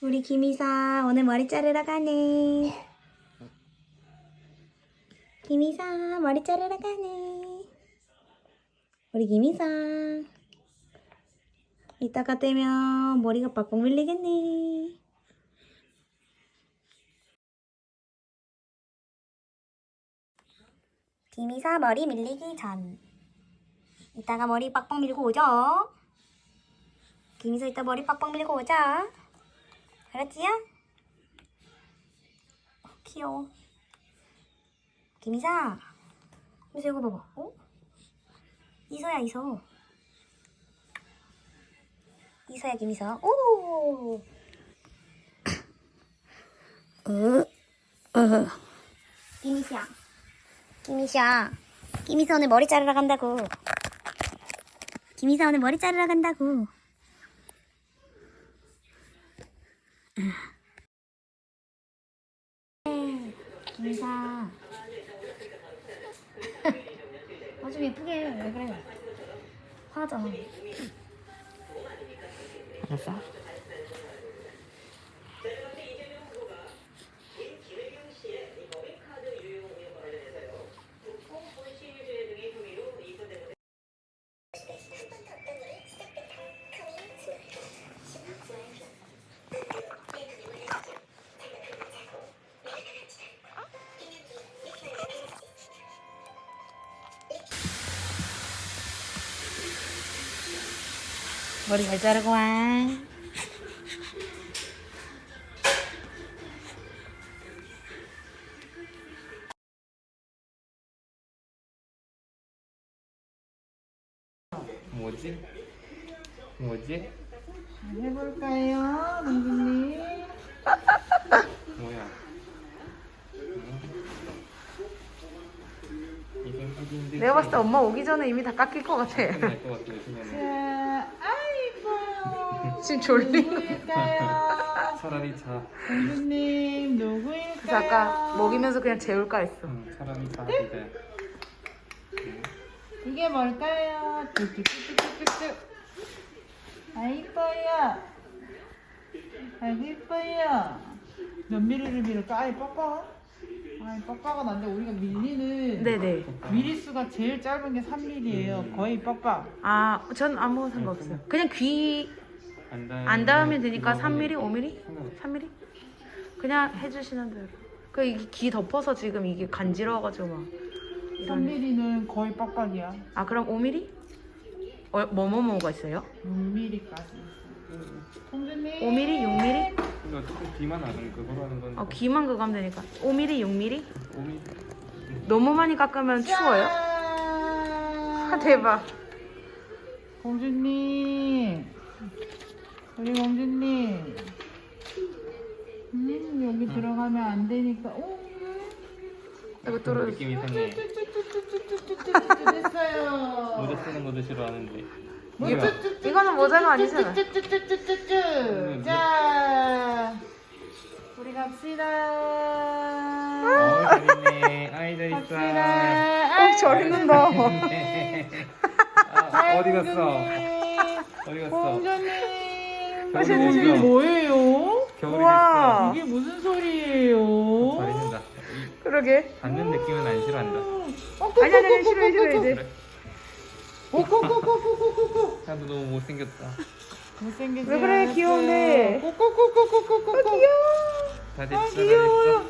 우리 김이사 오늘 머리 자르러 가네. 김이사 머리 자르러 가네. 우리 김이사. 이따가 떼면 머리가 빡빡 밀리겠네. 김이사 머리 밀리기 전. 이따가 머리 빡빡 밀고 오죠? 김이사 이따 머리 빡빡 밀고 오자. 알았지요? 어, 귀여워. 김이사. 김이사 이거 봐봐. 어? 이서야 이서. 이서야 김이서. 오. 김이샤. 김이샤. 김이사 오늘 머리 자르러 간다고. 김이사 오늘 머리 자르러 간다고. 김이사. 아, 좀 예쁘게 해. 왜 그래? 화하잖아. 알았어. 머리 잘 자르고 와. 뭐지? 뭐지? 해볼까요, 공주님? 뭐야? 이게 확인돼. 내가 봤을 때 엄마 오기 전에 이미 다 깎일 것 같아. 될것 같아 요즘에는. 지금 졸린 거. 누구일까요? 차라리 자. 공주님, 누구일까요? 그래서 아까 먹이면서 그냥 재울까 했어. 응, 차라리 자 이제. 이게 뭘까요? 뚝뚝뚝뚝뚝뚝. 아, 이뻐요. 아이고, 이뻐요. 몇 미리를 밀을까? 아이, 뻑뻑. 아이, 뻑뻑은 안 돼. 우리가 밀리는 네네. 미리수가 제일 짧은 게 3mm예요. 거의 뻑뻑. 아, 전 아무 상관없어요. 그냥 귀 안 닿으면, 되니까 그거 3mm, 5mm? 상관없어. 3mm? 그냥 해주시는 대로. 그 이게 귀 덮어서 지금 이게 간지러워가지고 막. 이런. 3mm는 거의 뻑뻑이야. 아 그럼 5mm? 어, 뭐뭐뭐가 있어요? 6mm까지. 공주님. 5mm, 6mm? 근데 비만 안 하면 그거로 하는 건. 어 귀만 그거 하면 되니까 5mm, 6mm? 몸이 너무 많이 깎으면 추워요? 아 짠! 대박. 공주님. 우리 공주님. 음, 여기 들어가면 안 되니까. 오. 이거 뚫어. 느낌 이상해. 됐어요. 모자 쓰는 것도 싫어하는데. 뭐, 뭐야? 이거는 모자가 아니잖아. 쭈쭈쭈쭈쭈쭈쭈. 자, 우리 갑시다. 어, 잘했네. 아이, 잘 있어. 갑시다. 어, 잘 있는다. 아, 어디 갔어? 어디 갔어? 공주님. 겨울이 이게. 뭐예요? 겨울이 우와. 이게 무슨 소리예요? 잘해준다. 이 그러게. 받는 느낌은 안 싫어한다. 아니 아니 아니 싫어 싫어 이제. 그래. 꼬꼬꼬꼬꼬꼬꼬꼬. 나도 너무 못생겼다. 못생기지 왜 그래, 않았어요. 귀여운데. 꼬꼬꼬꼬꼬꼬꼬. 다 됐어, 아, 다 귀여워. 됐어.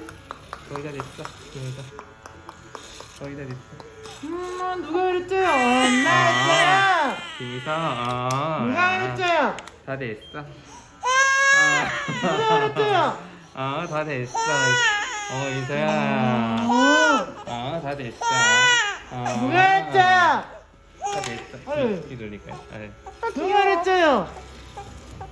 거의 다 됐어. 김이다. 거의 다 됐어. 음, 누가 그랬죠요? 엄마 했어요. 김이사, 아. 누가 그랬죠요? 다 됐어. 아? 아, 다 됐어. 어, 이사야. 어, 아, 다 됐어. 아, 누가 했죠요? 다 됐어. 귀 돌릴까요? 아, 네. 누가 그랬죠요?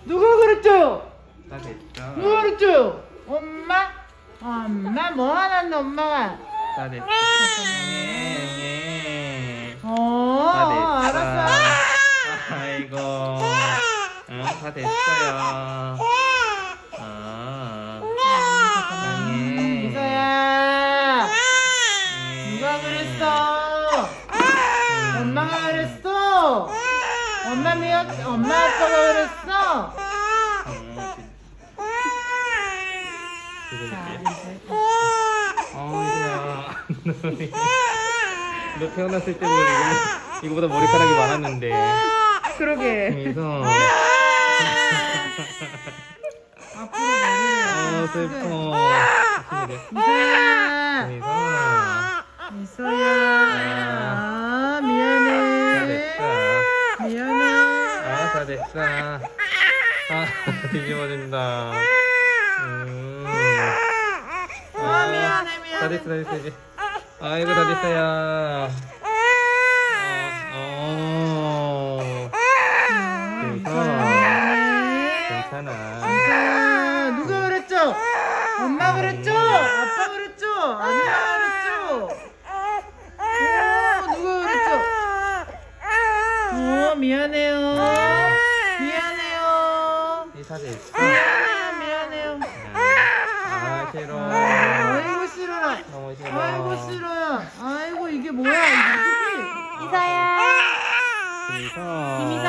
누가 그랬죠요? 다 됐어. 누가 그랬죠요? 엄마? 엄마 뭐 하는데 엄마가? 다 됐어. 예, 예. 다 됐어요. 아. 이서야. 예. 누가 그랬어? 엄마가 그랬어? 엄마 미웠, 엄마 아빠가 그랬어? 음. 어. 너 태어났을 때도 이거, 이거보다 머리카락이 많았는데. 그러게. 그래서 앞으로 머리를. 어 슬퍼. 이서야. 그래서 이서야. 아, 미안해. 다 됐어. 미안해. 아, 다 됐어. 아, 뒤집어진다. 음. 아, 미안해, 미안해. 다 됐어, 이제. 아이고, 다 됐어요. 어, 어. 미안해. 괜찮아. 아, 그랬죠? 엄마 그랬죠? 아빠 그랬죠? 아니야 그랬죠? 어, 누가 그랬죠? 어, 미안해요. 미안해요. 이다 됐어. 아, 미안해요. 아, 싫어. 아이고 싫어라. 너무 싫어. 아이고 싫어요. 아이고 이게 뭐야? 이게 이사야. 그래서, 김이사.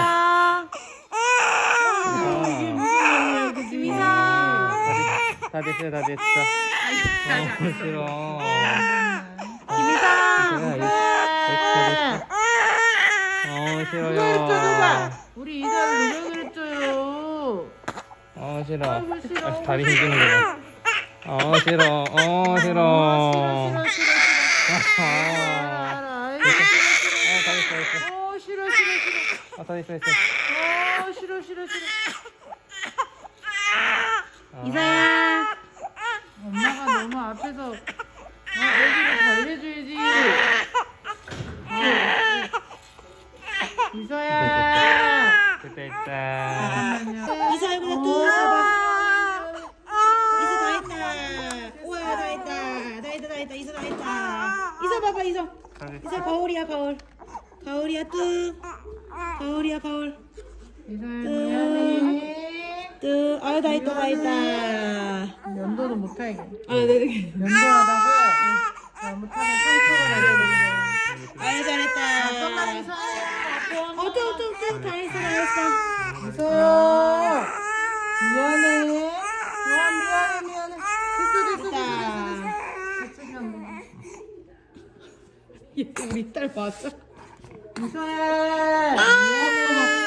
아이고 이게 무슨 일이야? 그지? 김이사. 다 됐어, 다 됐어. 너무 싫어. 김이사. 이거야, 이거. 어? 싫어요. 우리 이사를 누가 그랬죠요? 어, 싫어. 아이고 싫어. 아, 다리 힘주는구나. 어, 싫어. 어, 싫어. 아, 싫어 싫어 싫어 싫어. 아. 아이고 아, 다 됐어, 다 됐어. 어 싫어 싫어 싫어. 아, 다 됐어, 됐어. 어 싫어 싫어 싫어. 아, 이사야. 앞에서 어, 애기를 달래줘야지. 어. 이서야. 됐다, 또 이사 다 했다. 우와 다 했다. 다 했다 다 했다. 이사 다 했다. 이사 봐봐 됐어. 이사 거울이야 거울. 거울이야 뜨. 거울이야 거울. 이서야. 아유 다 했다 다 했다. 면도는 못하게. 아 네네. 면도하다가 잘못하면 상처가 나게 잘했다. 잠깐만 이서야. 어또또또다 했어 다 했어. 이서야. 미안해. 와 미안해 미안해. 됐어 됐어 됐어. 됐어 우리 딸 봤어? 이서야. 미안해.